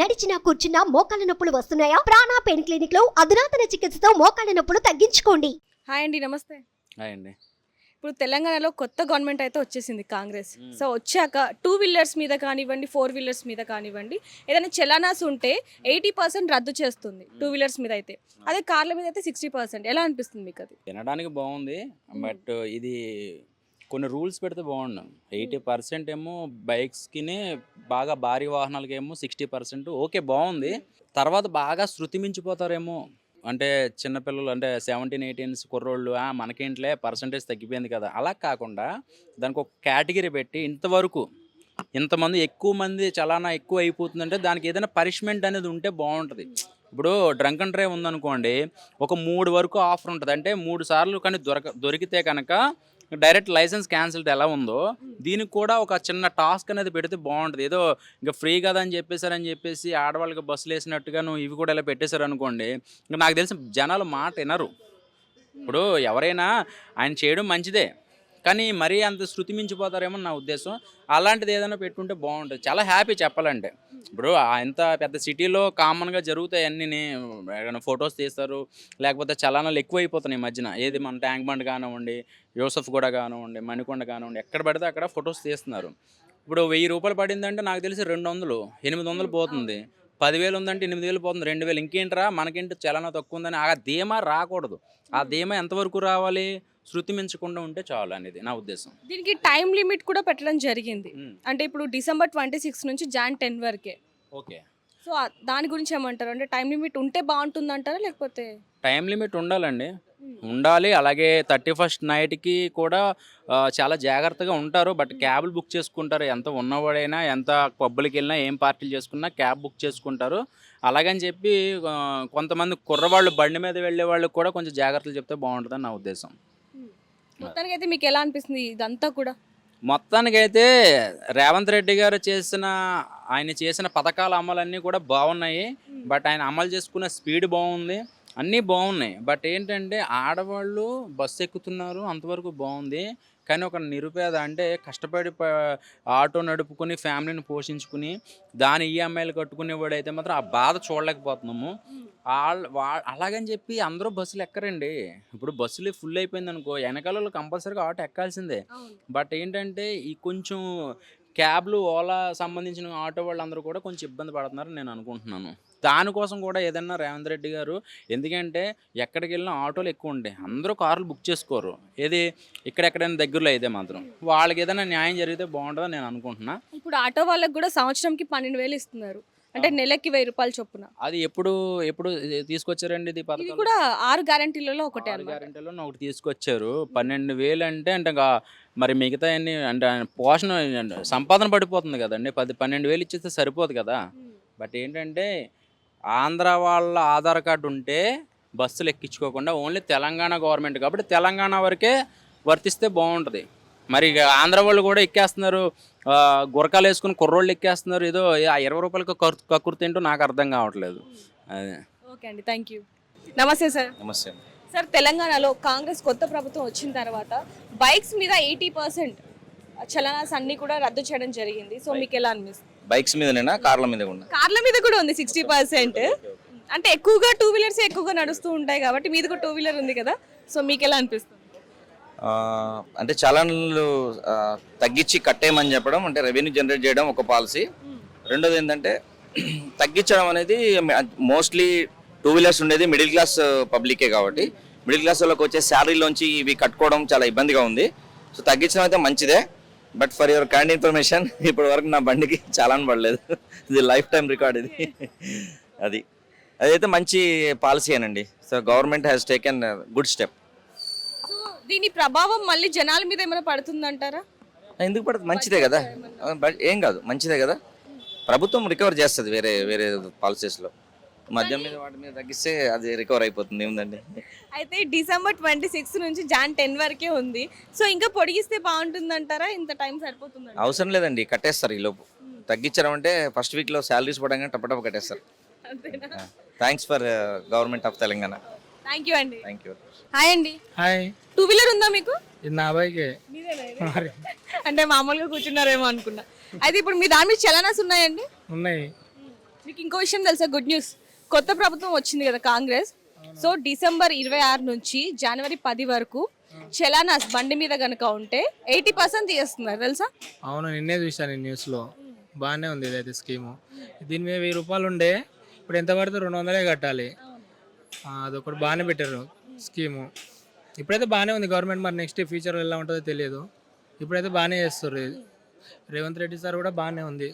నడిచినా కూర్చున్నా మోకాళ్ళ నొప్పులు వస్తున్నాయా? ప్రాణా పెయిన్ క్లినిక్లో అధునాతన చికిత్సతో మోకాళ్ళ నొప్పులు తగ్గించుకోండి. హాయ్ అండి నమస్తే. హాయ్ అండి. ఇప్పుడు తెలంగాణలో కొత్త గవర్నమెంట్ అయితే వచ్చేసింది కాంగ్రెస్. సో వచ్చాక టూ వీలర్స్ మీద కానివ్వండి ఫోర్ వీలర్స్ మీద కానివ్వండి ఏదైనా చలానాస్ ఉంటే ఎయిటీ పర్సెంట్ రద్దు చేస్తుంది టూ వీలర్స్ మీద అయితే. అదే కార్ల మీద అయితే సిక్స్టీ పర్సెంట్ ఎలా అనిపిస్తుంది మీకు అది? వినడానికి బాగుంది బట్ ఇది కొన్ని రూల్స్ పెడితే బాగుండు. ఎయిటీ పర్సెంట్ ఏమో బైక్స్కి బాగా భారీ వాహనాలకి ఏమో సిక్స్టీ పర్సెంట్ ఓకే బాగుంది. తర్వాత బాగా శృతి మించిపోతారేమో. అంటే చిన్నపిల్లలు అంటే సెవెంటీన్ ఎయిటీన్స్ కుర్రోళ్ళు "ఆ, మనకేంట్లే పర్సంటేజ్ తగ్గిపోయింది కదా. అలా కాకుండా దానికి ఒక కేటగిరీ పెట్టి ఇంతవరకు ఇంతమంది ఎక్కువ మంది చలానా ఎక్కువ అయిపోతుందంటే దానికి ఏదైనా పనిష్మెంట్ అనేది ఉంటే బాగుంటుంది. ఇప్పుడు డ్రంక్ అండ్ డ్రైవ్ ఉందనుకోండి ఒక మూడు వరకు ఆఫర్ ఉంటుంది. అంటే మూడు సార్లు కానీ దొరక దొరికితే కనుక డైరెక్ట్ లైసెన్స్ క్యాన్సిల్ ఎలా ఉందో దీనికి కూడా ఒక చిన్న టాస్క్ అనేది పెడితే బాగుంటుంది. ఏదో ఇంకా ఫ్రీ కదా అని చెప్పేసారని చెప్పేసి ఆడవాళ్ళకి బస్సులు వేసినట్టుగా నువ్వు ఇవి కూడా ఇలా పెట్టేశారు అనుకోండి ఇంకా నాకు తెలిసి జనాలు మాట వినరు. ఇప్పుడు ఎవరైనా ఆయన చేయడం మంచిదే. కానీ మరీ అంత శృతి మించిపోతారేమో నా ఉద్దేశం. అలాంటిది ఏదైనా పెట్టుకుంటే బాగుంటుంది. చాలా హ్యాపీ చెప్పాలంటే. ఇప్పుడు ఎంత పెద్ద సిటీలో కామన్గా జరుగుతాయి అన్నీ ఫొటోస్ తీస్తారు. లేకపోతే చలానాలు ఎక్కువ అయిపోతున్నాయి ఈ మధ్యన. ఏది మన ట్యాంక్ బండ్ కానివ్వండి యూసఫ్ కూడా కానివ్వండి మణికొండ కానివ్వండి ఎక్కడ పడితే అక్కడ ఫొటోస్ తీస్తున్నారు. ఇప్పుడు వెయ్యి రూపాయలు పడిందంటే నాకు తెలిసి రెండు వందలు ఎనిమిది వందలు పోతుంది. పదివేలు ఉందంటే ఎనిమిది వేలు పోతుంది రెండు వేలు. ఇంకేంట్రా? మనకేంటి చలన తక్కువ ఉందని ఆ ధీమా రాకూడదు. ఆ ధీమా ఎంతవరకు రావాలి? శృతి మించకుండా ఉంటే చాలు అనేది నా ఉద్దేశం. దీనికి టైం లిమిట్ కూడా పెట్టడం జరిగింది. అంటే ఇప్పుడు డిసెంబర్ ట్వంటీ సిక్స్ నుంచి జాన్ టెన్ వరకే. ఓకే. సో దాని గురించి ఏమంటారు? అంటే టైం లిమిట్ ఉంటే బాగుంటుంది అంటారా లేకపోతే? టైం లిమిట్ ఉండాలండి. ఉండాలి. అలాగే థర్టీ ఫస్ట్ నైట్కి కూడా చాలా జాగ్రత్తగా ఉంటారు. బట్ క్యాబ్లు బుక్ చేసుకుంటారు. ఎంత ఉన్నవాడైనా ఎంత పబ్బులకి వెళ్ళినా ఏం పార్టీలు చేసుకున్నా క్యాబ్ బుక్ చేసుకుంటారు. అలాగని చెప్పి కొంతమంది కుర్రవాళ్ళు బండి మీద వెళ్ళే వాళ్ళకి కూడా కొంచెం జాగ్రత్తలు చెప్తే బాగుంటుందని నా ఉద్దేశం. మొత్తానికి అయితే మీకు ఎలా అనిపిస్తుంది ఇదంతా కూడా? మొత్తానికైతే రేవంత్ రెడ్డి గారు చేసిన ఆయన చేసిన పథకాల అమలన్నీ కూడా బాగున్నాయి. బట్ ఆయన అమలు చేసుకున్న స్పీడ్ బాగుంది. అన్నీ బాగున్నాయి. బట్ ఏంటంటే ఆడవాళ్ళు బస్సు ఎక్కుతున్నారు అంతవరకు బాగుంది. కానీ ఒక నిరుపేద అంటే కష్టపడి ఆటో నడుపుకొని ఫ్యామిలీని పోషించుకుని దాని ఈఎంఐలు కట్టుకునేవాడైతే మాత్రం ఆ బాధ చూడలేకపోతున్నాము. అలాగని చెప్పి అందరూ బస్సులు ఎక్కరండి. ఇప్పుడు బస్సులు ఫుల్ అయిపోయింది అనుకో వెనకాల కంపల్సరీగా ఆటో ఎక్కాల్సిందే. బట్ ఏంటంటే ఈ కొంచెం క్యాబ్లు ఓలా సంబంధించిన ఆటో వాళ్ళందరూ కూడా కొంచెం ఇబ్బంది పడుతున్నారని నేను అనుకుంటున్నాను. దానికోసం కూడా ఏదన్నా రేవంత్ రెడ్డి గారు ఎందుకంటే ఎక్కడికి వెళ్ళినా ఆటోలు ఎక్కువ ఉంటాయి. అందరూ కార్లు బుక్ చేసుకోరు. ఏది ఇక్కడెక్కడైనా దగ్గరలో అయితే మాత్రం. వాళ్ళకి ఏదైనా న్యాయం జరిగితే బాగుంటుందని నేను అనుకుంటున్నా. ఇప్పుడు ఆటో వాళ్ళకి కూడా సంవత్సరంకి పన్నెండు వేలు ఇస్తున్నారు. అంటే నెలకి వెయ్యి రూపాయలు చొప్పున. అది ఎప్పుడు ఎప్పుడు తీసుకొచ్చారండి ఇది ఇది పథకం? కూడా ఆరు గ్యారంటీలలో ఒకటే ఆరు అన్నమాట. గ్యారెంటీలో ఒకటి తీసుకొచ్చారు. పన్నెండు వేలు అంటే అంటే ఇంకా మరి మిగతా అన్ని అంటే ఆయన పోషణ సంపాదన పడిపోతుంది కదండి. పది పన్నెండు వేలు ఇచ్చేస్తే సరిపోదు కదా. బట్ ఏంటంటే ఆంధ్ర వాళ్ళ ఆధార్ కార్డు ఉంటే బస్సులు ఎక్కించుకోకుండా ఓన్లీ తెలంగాణ గవర్నమెంట్. కాబట్టి తెలంగాణ వరకే వర్తిస్తే బాగుంటుంది. మరి ఇక ఆంధ్ర వాళ్ళు కూడా ఎక్కేస్తున్నారు. గురకాలు వేసుకుని కుర్రోళ్ళు ఎక్కేస్తున్నారు. ఏదో ఆ ఇరవై రూపాయలకి కరు కక్కుర్తి ఏంటో నాకు అర్థం కావట్లేదు. అదే. ఓకే అండి. Thank you. నమస్తే సార్. నమస్తే సార్ తెలంగాణలో కాంగ్రెస్ కొత్త ప్రభుత్వం వచ్చిన తర్వాత బైక్స్ మీద ఎయిటీ పర్సెంట్ చలనాస్ అన్ని కూడా రద్దు చేయడం జరిగింది. సో మీకు ఎలా అనిపిస్తుంది? బైక్స్ మీదనేనా? కార్ల మీద కూడా కార్ల మీద కూడా ఉంది సిక్స్టీ పర్సెంట్. అంటే ఎక్కువగా టూ వీలర్స్ ఎక్కువగా నడుస్తూ ఉంటాయి కాబట్టి మీది కూడా టూ వీలర్ ఉంది కదా. సో మీకు ఎలా అనిపిస్తుంది? అంటే చలన్లు తగ్గించి కట్టేయమని చెప్పడం అంటే రెవెన్యూ జనరేట్ చేయడం ఒక పాలసీ రెండోది ఏంటంటే తగ్గించడం అనేది మోస్ట్లీ టూ వీలర్స్ ఉండేది మిడిల్ క్లాస్ పబ్లికే కాబట్టి. మిడిల్ క్లాస్ వాళ్ళకి వచ్చే శాలరీలోంచి ఇవి కట్టుకోవడం చాలా ఇబ్బందిగా ఉంది. సో తగ్గించడం అయితే మంచిదే. But for your kind information ఇప్పటి వరకు నా బండికి చాలాన్ పడలేదు. ఇది లైఫ్ టైం రికార్డ్ ఇది. అది. అదైతే మంచి పాలసీ అనండి so government has taken good step దీని ప్రభావం మళ్ళీ జనాల మీద ఏమైనా పడుతుందంటారా? ఎందుకు పడుతుంది? మంచిదే కదా. ఏం కాదు. మంచిదే కదా. ప్రభుత్వం రికవర్ చేస్తుంది వేరే వేరే పాలసీస్లో మద్యం మీద వాటి మీద తగ్గిస్తే అది రికవర్ అయిపోతుంది. ఏముందండి? అయితే డిసెంబర్ ట్వంటీ సిక్స్ నుంచి జాన్ టెన్ వరకే ఉంది. సో ఇంకా పొడిగిస్తే బాగుంటుందంటారా? ఇంత టైం సరిపోతుందంటారా? అవసరం లేదండి. కట్టేస్తారు ఈ లోపు. తగ్గించడం అంటే ఫస్ట్ వీక్లో శాలరీస్ పడంగానే టపటప కట్టేస్తారు. Thanks for government of Telangana thank you అండి. థ్యాంక్ యూ హాయ్ అండి. హాయ్ టూ వీలర్ ఉందా మీకు? ఇది నా బైకే? మరి. అంటే మామూలుగా కూర్చున్నారేమో అనుకున్నా. అయితే ఇప్పుడు మీ దాని మీద చలనాస్ ఉన్నాయండి? ఉన్నాయి. మీకు ఇంకో విషయం తెలుసా? గుడ్ న్యూస్ కొత్త ప్రభుత్వం వచ్చింది కదా కాంగ్రెస్. సో డిసెంబర్ ఇరవై ఆరు నుంచి జనవరి పది వరకు చలానాస్ బండి మీద కనుక ఉంటే ఎయిటీ పర్సెంట్ తీస్తున్నారు తెలుసా? అవును నిన్నే చూశాను ఈ న్యూస్లో బాగానే ఉంది ఇదైతే స్కీము. దీని మీద వెయ్యి రూపాయలు ఉండే. ఇప్పుడు ఎంత పడితే రెండు వందలే కట్టాలి. అదొకటి బాగానే పెట్టారు స్కీము. ఇప్పుడైతే బాగానే ఉంది గవర్నమెంట్ మరి నెక్స్ట్ ఫ్యూచర్ ఎలా ఉంటుందో తెలియదు. ఇప్పుడైతే బాగానే చేస్తారు. రేవంత్ రెడ్డి సార్ కూడా బాగానే ఉంది.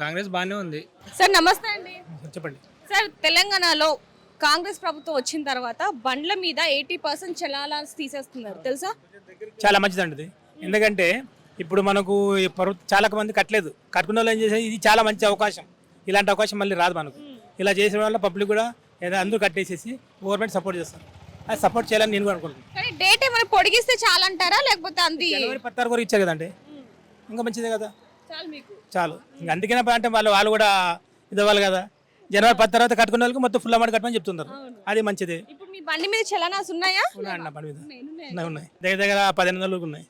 కాంగ్రెస్ బాగానే ఉంది. సార్ నమస్తే అండి. చెప్పండి. సార్ తెలంగాణలో కాంగ్రెస్ ప్రభుత్వం వచ్చిన తర్వాత బండ్ల మీద ఎయిటీ పర్సెంట్ చలానాస్ తీసేస్తున్నారు. తెలుసా? చాలా మంచిదండి ఎందుకంటే ఇప్పుడు మనకు చాలా మంది కట్టలేదు. కట్టుకున్న వాళ్ళు ఏం చేసేది ఇది చాలా మంచి అవకాశం. ఇలాంటి అవకాశం మళ్ళీ రాదు మనకు. ఇలా చేసిన వల్ల పబ్లిక్ కూడా ఏదో అందరూ కట్టేసేసి గవర్నమెంట్ సపోర్ట్ చేస్తారు. అది సపోర్ట్ చేయాలని నేను కూడా అనుకుంటున్నాను. కానీ డేట్ ఏమైనా పొడిగిస్తే చాలంటారా? లేకపోతే అంది జనవరి పద్నాలుగు వరకు ఇచ్చారు కదండి. ఇంకా మంచిదే కదా. చాలు మీకు. చాలు. ఇంకా అందుకనే అంటే వాళ్ళు వాళ్ళు కూడా ఇది అవ్వాలి కదా. జనవరి పది తర్వాత కట్టుకున్న వాళ్ళకి మొత్తం ఫుల్ అమౌంట్ కట్టమని చెప్తున్నారు అది మంచిది. ఇప్పుడు మీ బండి మీద చలానాస్ ఉన్నాయా? ఉన్నాయండి నా పని మీద. ఉన్నాయి ఉన్నాయి. దగ్గర దగ్గర పదిహేను వందల ఉన్నాయి.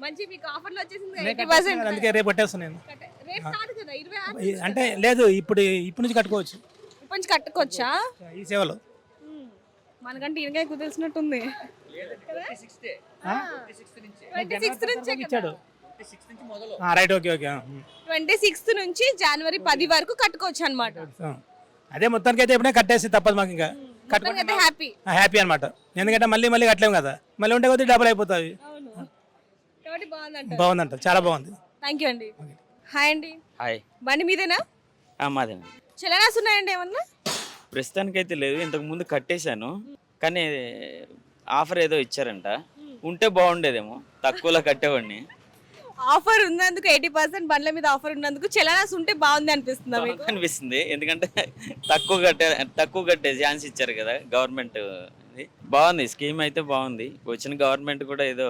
మంచి మీకు ఆఫర్లు వచ్చేసింది ఎయిటీ పర్సెంట్ అందుకే రేపు పట్టేస్తాను నేను. రేపు కాదు కదా ఇరవై ఆరు ఈ- అంటే లేదు ఇప్పుడు ఇప్పటి నుంచి కట్టుకోవచ్చు. నుంచి కట్టుకోవచ్చా ఈ సేవలో. మనకంటే ఈయనకే ఎక్కువ తెలిసినట్టుంది ట్వంటీ సిక్స్త్ నుంచే. ఇచ్చాడు. Right okay okay. Twenty sixth నుంచి జనవరి పది వరకు కట్టుకోవచ్చు అనమాట. అదే మొత్తానికి అయితే ఎప్పుడైనా కట్టేసి తప్పదు మాకు ఇంకా. కట్టుకుంటే హ్యాపీ హ్యాపీ అనమాట ఎందుకంటే మళ్ళీ మళ్ళీ కట్టలేము కదా. మళ్ళీ ఉంటే కొద్దిగా డబుల్ అయిపోతుంది అవును. కాబట్టి బాగుందంట. చాలా బాగుంది. థ్యాంక్ యూ అండి. హాయ్ అండి. హాయ్ బండి మీదేనా? మాదే చలనాస్ ఉన్నాయండి ఏమన్నా? ప్రస్తుతానికైతే లేదు. ఇంతకు ముందు కట్టేశాను. కానీ ఆఫర్ ఏదో ఇచ్చారంట. ఉంటే బాగుండేదేమో. తక్కువలో కట్టేవాడిని. ఆఫర్ ఉన్నందుకు ఎయిటీ పర్సెంట్ బండ్ల మీద ఆఫర్ ఉన్నందుకు చలనాస్ ఉంటే బాగుంది అనిపిస్తుందా మీకు? అనిపిస్తుంది. ఎందుకంటే తక్కువ కట్టే తక్కువ కట్టే ఛాన్స్ ఇచ్చారు కదా గవర్నమెంట్. బాగుంది. స్కీమ్ అయితే బాగుంది. వచ్చిన గవర్నమెంట్ కూడా ఏదో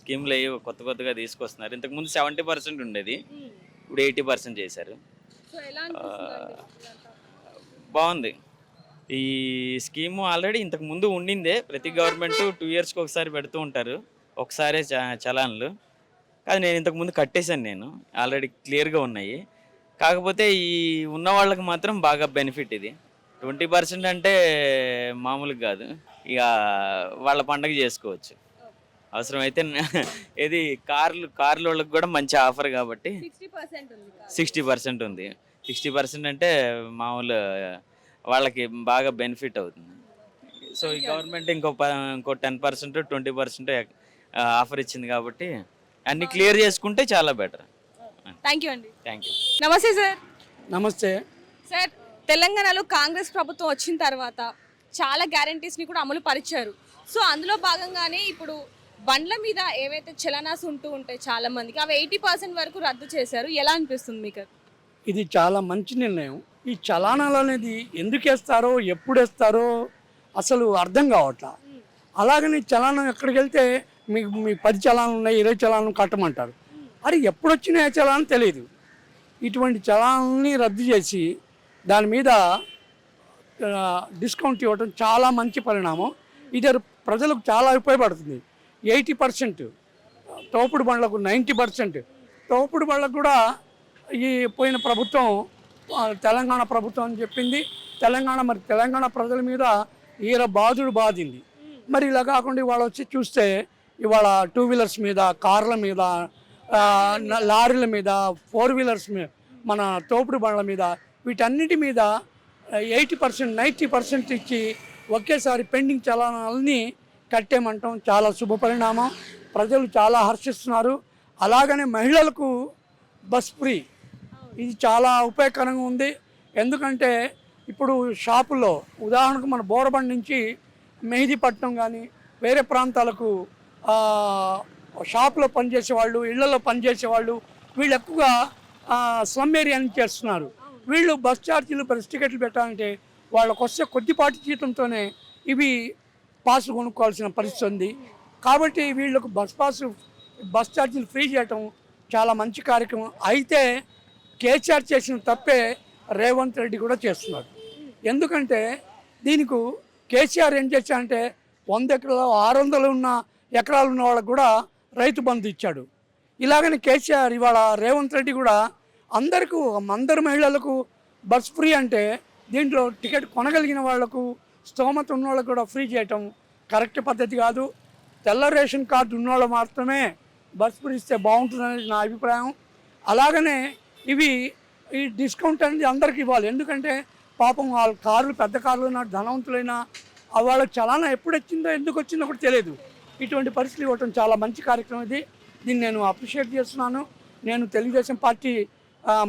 స్కీమ్లు అయ్యి కొత్త కొత్తగా తీసుకొస్తున్నారు. ఇంతకు ముందు సెవెంటీ పర్సెంట్ ఉండేది. ఇప్పుడు ఎయిటీ పర్సెంట్ చేశారు. బాగుంది. ఈ స్కీమ్ ఆల్రెడీ ఇంతకు ముందు ఉండిందే. ప్రతి గవర్నమెంట్ టూ ఇయర్స్కి ఒకసారి పెడుతూ ఉంటారు. ఒకసారే చ- చలాన్లు. కానీ నేను ఇంతకు ముందు కట్టేశాను నేను. ఆల్రెడీ క్లియర్గా ఉన్నాయి. కాకపోతే ఈ ఉన్న వాళ్ళకి మాత్రం బాగా బెనిఫిట్ ఇది. ట్వంటీ పర్సెంట్ అంటే మామూలుగా కాదు. ఇక వాళ్ళ పండగ చేసుకోవచ్చు. అవసరమైతే ఇది కార్లు కార్ల వాళ్ళకి కూడా మంచి ఆఫర్ కాబట్టి సిక్స్టీ పర్సెంట్ ఉంది సిక్స్టీ పర్సెంట్ ఉంది. సిక్స్టీ పర్సెంట్ అంటే మామూలు వాళ్ళకి బాగా బెనిఫిట్ అవుతుంది. సో ఈ గవర్నమెంట్ ఇంకో ప- ఇంకో ten percent twenty percent offer ఇచ్చింది కాబట్టి అన్ని క్లియర్ చేసుకుంటే చాలా బెటర్. థ్యాంక్ యూ అండి. Thank you. నమస్తే సార్. నమస్తే. సార్ తెలంగాణలో కాంగ్రెస్ ప్రభుత్వం వచ్చిన తర్వాత చాలా గ్యారంటీస్ని కూడా అమలు పరిచారు. సో అందులో భాగంగానే ఇప్పుడు బండ్ల మీద ఏవైతే చలనాస్ ఉంటూ ఉంటాయి చాలా మందికి అవి ఎయిటీ పర్సెంట్ వరకు రద్దు చేశారు. ఎలా అనిపిస్తుంది మీకు? ఇది చాలా మంచి నిర్ణయం. ఈ చలానాలు అనేది ఎందుకు వేస్తారో ఎప్పుడు వేస్తారో అసలు అర్థం కావట్లా. అలాగని చలానం ఎక్కడికి వెళ్తే మీకు మీ పది చలానాలు ఉన్నాయి ఇరవై చలానాలు కట్టమంటారు. అది ఎప్పుడు వచ్చిన చలానం తెలియదు ఇటువంటి చలానాలని రద్దు చేసి దాని మీద డిస్కౌంట్ ఇవ్వడం చాలా మంచి పరిణామం. ఇది ప్రజలకు చాలా ఉపయోగపడుతుంది. Eighty percent. తోపుడు బండ్లకు నైంటీ పర్సెంట్. తోపుడు బండ్లకు కూడా ఈ పోయిన ప్రభుత్వం తెలంగాణ ప్రభుత్వం అని చెప్పింది. తెలంగాణ మరి తెలంగాణ ప్రజల మీద ఈర బాధుడు బాధింది. మరి ఇలా కాకుండా ఇవాళ వచ్చి చూస్తే ఇవాళ టూ వీలర్స్ మీద కార్ల మీద లారీల మీద ఫోర్ వీలర్స్ మీద మన తోపుడు బండ్ల మీద వీటన్నిటి మీద ఎయిటీ పర్సెంట్ నైంటీ పర్సెంట్ ఇచ్చి ఒకేసారి పెండింగ్ చలానాలని కట్టేమంటాం చాలా శుభ పరిణామం. ప్రజలు చాలా హర్షిస్తున్నారు. అలాగనే మహిళలకు బస్ ఫ్రీ. ఇది చాలా ఉపయోగకరంగా ఉంది. ఎందుకంటే ఇప్పుడు షాపుల్లో ఉదాహరణకు మన బోరబండి నుంచి మెహిదీపట్నం కానీ వేరే ప్రాంతాలకు షాపులో పనిచేసే వాళ్ళు ఇళ్ళలో పనిచేసే వాళ్ళు వీళ్ళు ఎక్కువగా స్లమ్ ఏరియా నుంచి చేస్తున్నారు. వీళ్ళు బస్ ఛార్జీలు బస్ టికెట్లు పెట్టాలంటే వాళ్ళకు వస్తే కొద్దిపాటి జీతంతోనే ఇవి పాస్ కొనుక్కోవాల్సిన పరిస్థితి ఉంది. కాబట్టి వీళ్ళకు బస్ పాస్ బస్ ఛార్జీలు ఫ్రీ చేయటం చాలా మంచి కార్యక్రమం. అయితే కేసీఆర్ చేసిన తప్పే రేవంత్ రెడ్డి కూడా చేస్తున్నాడు. ఎందుకంటే దీనికి కేసీఆర్ ఏం చేశాడంటే వంద ఎకరాలు ఆరు వందలు ఉన్న ఎకరాలు ఉన్న వాళ్ళకు కూడా రైతు బంధు ఇచ్చాడు. ఇలాగని కేసీఆర్ ఇవాళ రేవంత్ రెడ్డి కూడా అందరికీ అందరు మహిళలకు బస్ ఫ్రీ అంటే దీంట్లో టికెట్ కొనగలిగిన వాళ్ళకు స్తోమత ఉన్న వాళ్ళకు కూడా ఫ్రీ చేయటం కరెక్ట్ పద్ధతి కాదు. తెల్ల రేషన్ కార్డు ఉన్నవాళ్ళు మాత్రమే బస్ ఫ్రీ ఇస్తే బాగుంటుందనేది నా అభిప్రాయం. అలాగనే ఇవి ఈ డిస్కౌంట్ అనేది అందరికి ఇవ్వాలి. ఎందుకంటే పాపం వాళ్ళ కార్లు పెద్ద కార్లు అయినా ధనవంతులైనా వాళ్ళకి చలానా ఎప్పుడు వచ్చిందో ఎందుకు వచ్చిందో కూడా తెలియదు. ఇటువంటి పరిస్థితులు ఇవ్వటం చాలా మంచి కార్యక్రమం ఇది. దీన్ని నేను అప్రిషియేట్ చేస్తున్నాను. నేను తెలుగుదేశం పార్టీ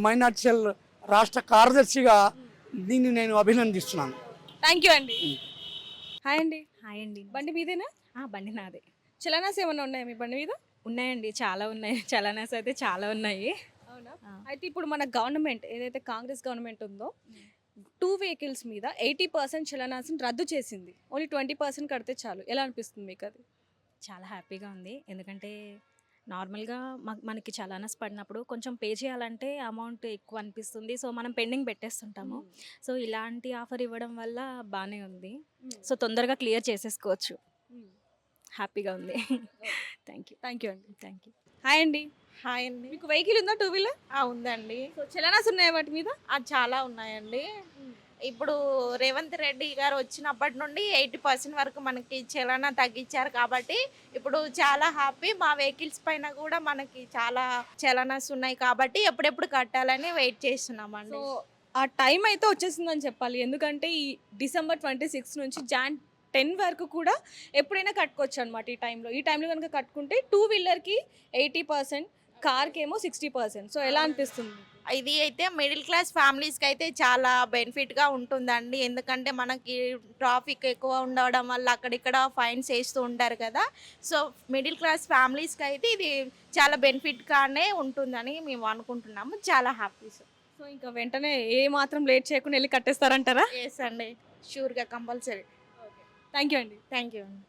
మైనార్టీ సెల్ రాష్ట్ర కార్యదర్శిగా దీన్ని నేను అభినందిస్తున్నాను. థ్యాంక్ యూ అండి. హాయ్ అండి. హాయ్ అండి. బండి మీదేనా? ఆ, బండి నాదే. చలనాస్ ఏమైనా ఉన్నాయా మీ బండి మీద? ఉన్నాయండి చాలా ఉన్నాయి. చలనాస్ అయితే చాలా ఉన్నాయి. అవునా. అయితే ఇప్పుడు మన గవర్నమెంట్ ఏదైతే కాంగ్రెస్ గవర్నమెంట్ ఉందో టూ వెహికల్స్ మీద ఎయిటీ పర్సెంట్ చలనాస్ని రద్దు చేసింది. ఓన్లీ ట్వంటీ పర్సెంట్ కడితే చాలు. ఎలా అనిపిస్తుంది మీకు అది చాలా హ్యాపీగా ఉంది. ఎందుకంటే నార్మల్గా మనకి చలానాస్ పడినప్పుడు కొంచెం పే చేయాలంటే అమౌంట్ ఎక్కువ అనిపిస్తుంది. సో మనం పెండింగ్ పెట్టేస్తుంటాము. సో ఇలాంటి ఆఫర్ ఇవ్వడం వల్ల బాగానే ఉంది. సో తొందరగా క్లియర్ చేసేసుకోవచ్చు. హ్యాపీగా ఉంది. Thank you. థ్యాంక్ యూ అండి. Thank you. హాయ్ అండి. హాయ్ అండి. మీకు వెహికల్ ఉందా టూ వీలర్? ఆ, ఉందండి. సో చలనాస్ ఉన్నాయా వాటి మీద? ఆ, చాలా ఉన్నాయండి. ఇప్పుడు రేవంత్ రెడ్డి గారు వచ్చినప్పటి నుండి ఎయిటీ పర్సెంట్ వరకు మనకి చలన తగ్గించారు కాబట్టి ఇప్పుడు చాలా హ్యాపీ. మా వెహికల్స్ పైన కూడా మనకి చాలా చలనాస్ ఉన్నాయి కాబట్టి ఎప్పుడెప్పుడు కట్టాలని వెయిట్ చేస్తున్నామండి. సో ఆ టైం అయితే వచ్చేసిందని చెప్పాలి. ఎందుకంటే ఈ డిసెంబర్ ట్వంటీ సిక్స్ నుంచి జాన్ టెన్ వరకు కూడా ఎప్పుడైనా కట్టుకోవచ్చు అనమాట ఈ టైంలో. ఈ టైంలో కనుక కట్టుకుంటే టూ వీలర్కి ఎయిటీ పర్సెంట్ కార్కి ఏమో సిక్స్టీ పర్సెంట్. సో ఎలా అనిపిస్తుంది? ఇది అయితే మిడిల్ క్లాస్ ఫ్యామిలీస్కి అయితే చాలా బెనిఫిట్గా ఉంటుందండి. ఎందుకంటే మనకి ట్రాఫిక్ ఎక్కువ ఉండడం వల్ల అక్కడిక్కడ ఫైన్స్ వేస్తూ ఉంటారు కదా. సో మిడిల్ క్లాస్ ఫ్యామిలీస్కి అయితే ఇది చాలా బెనిఫిట్గానే ఉంటుందని మేము అనుకుంటున్నాము. చాలా హ్యాపీ సార్. సో ఇంకా వెంటనే ఏ మాత్రం లేట్ చేయకుండా వెళ్ళి కట్టేస్తారంటారా? ఎస్ అండి. షూర్గా కంపల్సరీ. థ్యాంక్ యూ అండి. థ్యాంక్ యూ అండి.